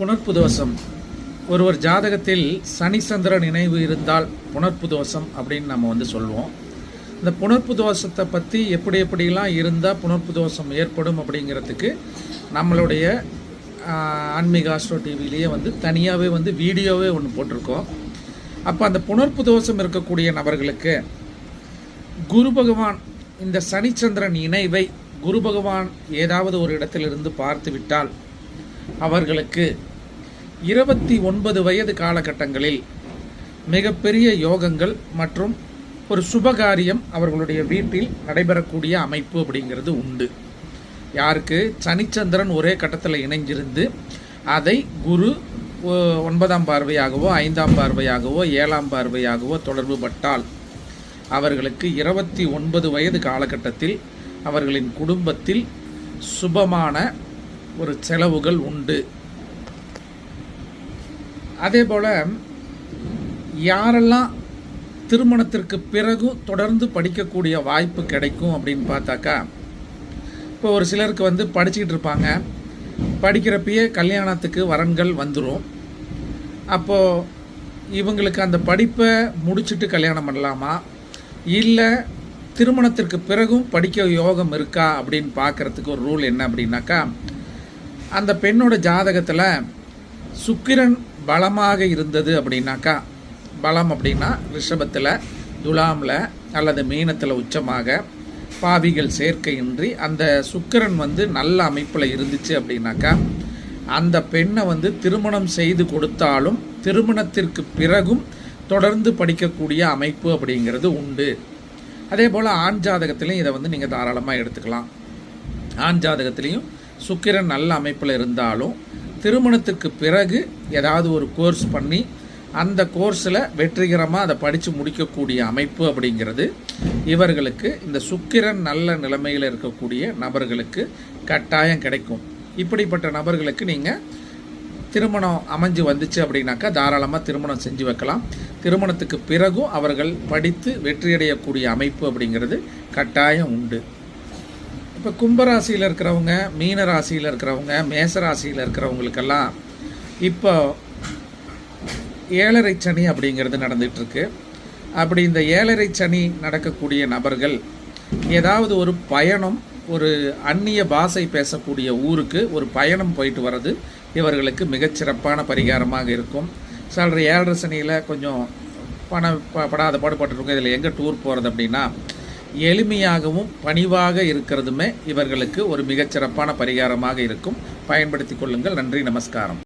புனர்ப்பு தோஷம் ஒருவர் ஜாதகத்தில் சனி நினைவு இருந்தால் புனர்ப்பு தோஷம் அப்படின்னு நம்ம வந்து சொல்லுவோம். இந்த புனர்ப்பு தோஷத்தை பற்றி எப்படி எப்படிலாம் இருந்தால் புனர்ப்பு தோஷம் ஏற்படும் அப்படிங்கிறதுக்கு நம்மளுடைய ஆஹ், ஆன்மீக ஆஸ்ட்ரோ டிவிலேயே வந்து தனியாகவே வந்து வீடியோவே ஒன்று போட்டிருக்கோம். அப்போ அந்த புனர்ப்பு தோஷம் இருக்கக்கூடிய நபர்களுக்கு குரு பகவான் இந்த சனிச்சந்திரன் இணைவை குரு பகவான் ஏதாவது ஒரு இடத்திலிருந்து பார்த்து விட்டால் அவர்களுக்கு இருபத்தி ஒன்பது வயது காலகட்டங்களில் மிகப்பெரிய யோகங்கள் மற்றும் ஒரு சுபகாரியம் அவர்களுடைய வீட்டில் நடைபெறக்கூடிய அமைப்பு அப்படிங்கிறது உண்டு. யாருக்கு? சனிச்சந்திரன் ஒரே கட்டத்தில் இணைஞ்சிருந்து அதை குரு ஒன்பதாம் பார்வையாகவோ ஐந்தாம் பார்வையாகவோ ஏழாம் பார்வையாகவோ தொடர்பு பட்டால் அவர்களுக்கு இருபத்தி ஒன்பது வயது காலகட்டத்தில் அவர்களின் குடும்பத்தில் சுபமான ஒரு செலவுகள் உண்டு. அதே போல் யாரெல்லாம் திருமணத்திற்கு பிறகு தொடர்ந்து படிக்கக்கூடிய வாய்ப்பு கிடைக்கும் அப்படின்னு பார்த்தாக்கா இப்போ ஒரு சிலருக்கு வந்து படிச்சுக்கிட்டு இருப்பாங்க. படிக்கிறப்பயே கல்யாணத்துக்கு வரன்கள் வந்துடும் அப்போது இவங்களுக்கு அந்த படிப்பை முடிச்சுட்டு கல்யாணம் பண்ணலாமா? இல்லை திருமணத்திற்கு பிறகும் படிக்க யோகம் இருக்கா அப்படின்னு பார்க்கறதுக்கு ஒரு ரூல் என்ன அப்படின்னாக்கா அந்த பெண்ணோட ஜாதகத்தில் சுக்கிரன் பலமாக இருந்தது அப்படின்னாக்கா பலம் அப்படின்னா ரிஷபத்தில் துலாமில் அல்லது மீனத்தில் உச்சமாக பாவிகள் சேர்க்கையின்றி அந்த சுக்கிரன் வந்து நல்ல அமைப்பில் இருந்துச்சு அப்படின்னாக்கா அந்த பெண்ணை வந்து திருமணம் செய்து கொடுத்தாலும் திருமணத்திற்கு பிறகும் தொடர்ந்து படிக்கக்கூடிய அமைப்பு அப்படிங்கிறது உண்டு. அதே போல் ஆண் ஜாதகத்திலையும் இதை வந்து நீங்கள் தாராளமாக எடுத்துக்கலாம். ஆண் ஜாதகத்திலையும் சுக்கிரன் நல்ல அமைப்பில் இருந்தாலும் திருமணத்துக்கு பிறகு ஏதாவது ஒரு கோர்ஸ் பண்ணி அந்த கோர்ஸில் வெற்றிகரமாக அதை படித்து முடிக்கக்கூடிய அமைப்பு அப்படிங்கிறது இவர்களுக்கு இந்த சுக்கிரன் நல்ல நிலைமையில் இருக்கக்கூடிய நபர்களுக்கு கட்டாயம் கிடைக்கும். இப்படிப்பட்ட நபர்களுக்கு நீங்கள் திருமணம் அமைஞ்சு வந்துச்சு அப்படின்னாக்கா தாராளமாக திருமணம் செஞ்சு வைக்கலாம். திருமணத்துக்கு பிறகும் அவர்கள் படித்து வெற்றியடையக்கூடிய அமைப்பு அப்படிங்கிறது கட்டாயம் உண்டு. இப்போ கும்பராசியில் இருக்கிறவங்க மீன ராசியில் இருக்கிறவங்க மேச ராசியில் இருக்கிறவங்களுக்கெல்லாம் இப்போ ஏழரை சனி அப்படிங்கிறது நடந்துகிட்ருக்கு. அப்படி இந்த ஏழரை சனி நடக்கக்கூடிய நபர்கள் ஏதாவது ஒரு பயணம் ஒரு அந்நிய பாஷை பேசக்கூடிய ஊருக்கு ஒரு பயணம் போயிட்டு வர்றது இவர்களுக்கு மிகச்சிறப்பான பரிகாரமாக இருக்கும். சிலர் ஏழரை சனியில் கொஞ்சம் பண ப- படாத பாடுபட்டிருக்கும். இதில் எங்கே டூர் போகிறது அப்படின்னா எளிமையாகவும் பணிவாக இருக்கிறதுமே இவர்களுக்கு ஒரு மிகச்சிறப்பான பரிகாரமாக இருக்கும். பயன்படுத்தி கொள்ளுங்கள். நன்றி. நமஸ்காரம்.